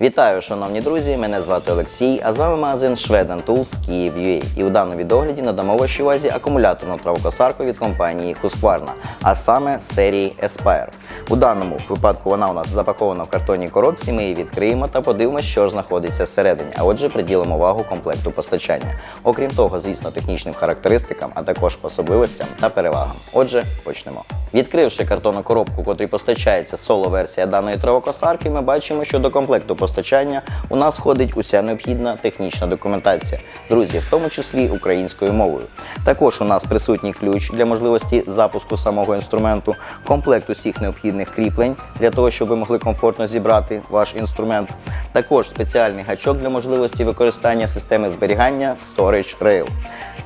Вітаю, шановні друзі! Мене звати Олексій, а з вами магазин Schweden Tools Kyiv.ua. І у даному відогляді надамо вашій увазі акумуляторну травокосарку від компанії Husqvarna, а саме серії Aspire. У даному випадку вона у нас запакована в картонній коробці. Ми її відкриємо та подивимося, що ж знаходиться всередині. А отже, приділимо увагу комплекту постачання. Окрім того, звісно, технічним характеристикам, а також особливостям та перевагам. Отже, почнемо. Відкривши картонну коробку, котрій постачається соло-версія даної травокосарки, ми бачимо, що до комплекту постачання у нас входить уся необхідна технічна документація, друзі, в тому числі українською мовою. Також у нас присутній ключ для можливості запуску самого інструменту, комплект усіх необхідних кріплень для того, щоб ви могли комфортно зібрати ваш інструмент. Також спеціальний гачок для можливості використання системи зберігання Storage Rail.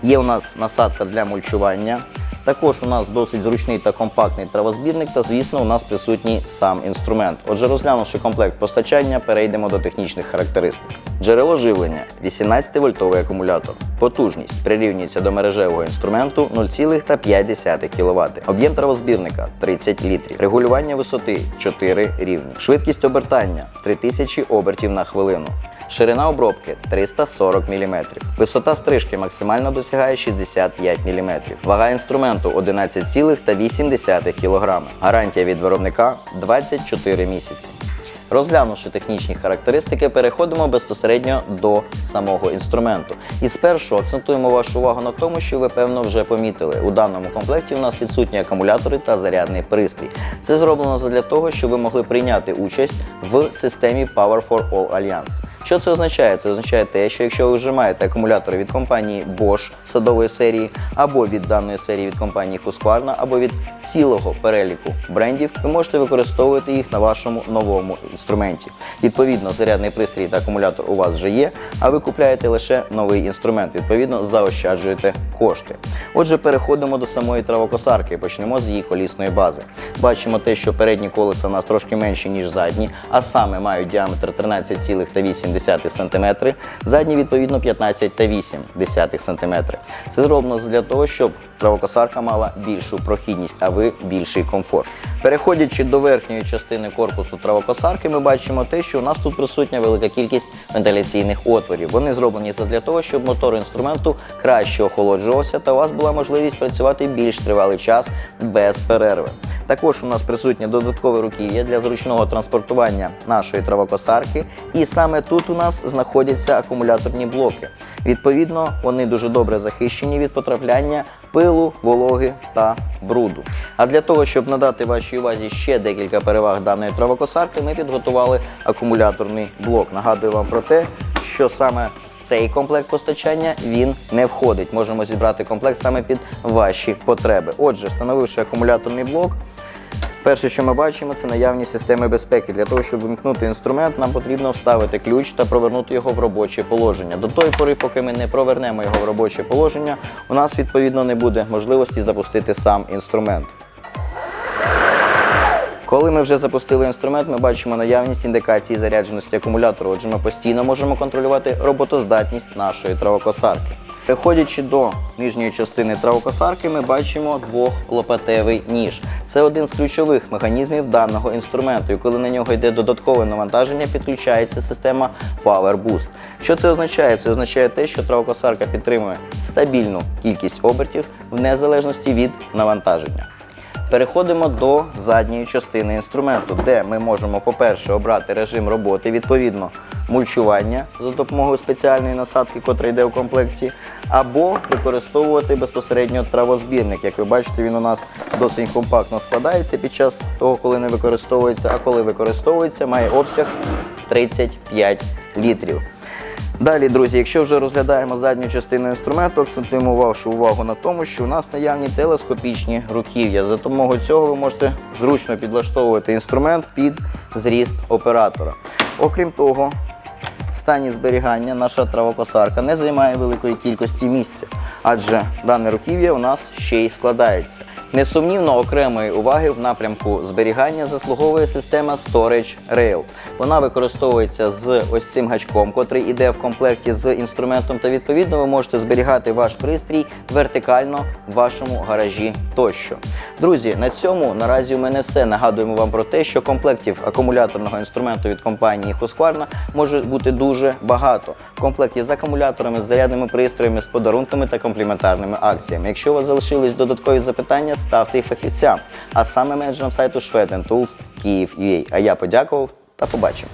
Є у нас насадка для мульчування. Також у нас досить зручний та компактний травозбірник, та звісно, у нас присутній сам інструмент. Отже, розглянувши комплект постачання, перейдемо до технічних характеристик. Джерело живлення 18-вольтовий акумулятор. Потужність прирівнюється до мережевого інструменту 0,5 кВт. Об'єм травозбірника 30 літрів. Регулювання висоти 4 рівні. Швидкість обертання 3000 обертів на хвилину. Ширина обробки 340 мм. Висота стрижки максимально досягає 65 мм. Вага інструменту 11,8 кг. Гарантія від виробника 24 місяці. Розглянувши технічні характеристики, переходимо безпосередньо до самого інструменту. І спершу акцентуємо вашу увагу на тому, що ви певно вже помітили. У даному комплекті у нас відсутні акумулятори та зарядний пристрій. Це зроблено для того, щоб ви могли прийняти участь в системі Power for All Alliance. Що це означає? Це означає те, що якщо ви вже маєте акумулятори від компанії Bosch садової серії, або від даної серії від компанії Husqvarna, або від цілого переліку брендів, ви можете використовувати їх на вашому новому інструменті. Відповідно, зарядний пристрій та акумулятор у вас вже є, а ви купляєте лише новий інструмент. Відповідно, заощаджуєте кошти. Отже, переходимо до самої травокосарки. Почнемо з її колісної бази. Бачимо те, що передні колеса у нас трошки менші, ніж задні, а саме мають діаметр 13,8 см, задні, відповідно, 15,8 см. Це зроблено для того, щоб травокосарка мала більшу прохідність, а ви більший комфорт. Переходячи до верхньої частини корпусу травокосарки, ми бачимо те, що у нас тут присутня велика кількість вентиляційних отворів. Вони зроблені для того, щоб мотор інструменту краще охолоджувався та у вас була можливість працювати більш тривалий час без перерви. Також у нас присутнє додаткове руків'я для зручного транспортування нашої травокосарки, і саме тут у нас знаходяться акумуляторні блоки. Відповідно, вони дуже добре захищені від потрапляння пилу, вологи та бруду. А для того, щоб надати вашій увазі ще декілька переваг даної травокосарки, ми підготували акумуляторний блок. Нагадую вам про те, що саме цей комплект постачання він не входить. Можемо зібрати комплект саме під ваші потреби. Отже, встановивши акумуляторний блок. Перше, що ми бачимо, це наявність системи безпеки. Для того, щоб вимкнути інструмент, нам потрібно вставити ключ та провернути його в робоче положення. До тої пори, поки ми не провернемо його в робоче положення, у нас відповідно не буде можливості запустити сам інструмент. Коли ми вже запустили інструмент, ми бачимо наявність індикації зарядженості акумулятору. Отже, ми постійно можемо контролювати роботоздатність нашої травокосарки. Переходячи до нижньої частини травокосарки, ми бачимо двохлопатевий ніж. Це один з ключових механізмів даного інструменту. І коли на нього йде додаткове навантаження, підключається система Power Boost. Що це означає? Це означає те, що травокосарка підтримує стабільну кількість обертів в незалежності від навантаження. Переходимо до задньої частини інструменту, де ми можемо, по-перше, обрати режим роботи, відповідно, мульчування за допомогою спеціальної насадки, котра йде в комплекті, або використовувати безпосередньо травозбірник. Як ви бачите, він у нас досить компактно складається під час того, коли не використовується, а коли використовується, має обсяг 35 літрів. Далі, друзі, якщо вже розглядаємо задню частину інструменту, акцентуємо вашу увагу на тому, що у нас наявні телескопічні руків'я. За допомогою цього ви можете зручно підлаштовувати інструмент під зріст оператора. Окрім того, в стані зберігання наша травокосарка не займає великої кількості місця, адже дане руків'я у нас ще й складається. Несумнівно, окремої уваги в напрямку зберігання заслуговує система Storage Rail. Вона використовується з ось цим гачком, котрий іде в комплекті з інструментом, та відповідно ви можете зберігати ваш пристрій вертикально в вашому гаражі тощо. Друзі, на цьому наразі у мене все. Нагадуємо вам про те, що комплектів акумуляторного інструменту від компанії Husqvarna може бути дуже багато. В комплекті з акумуляторами, з зарядними пристроями, з подарунками та компліментарними акціями. Якщо у вас залишились додаткові запитання, ставте їх фахівцям. А саме менеджерам сайту Шведен Tools Київ.ua. А я подякував та побачимо.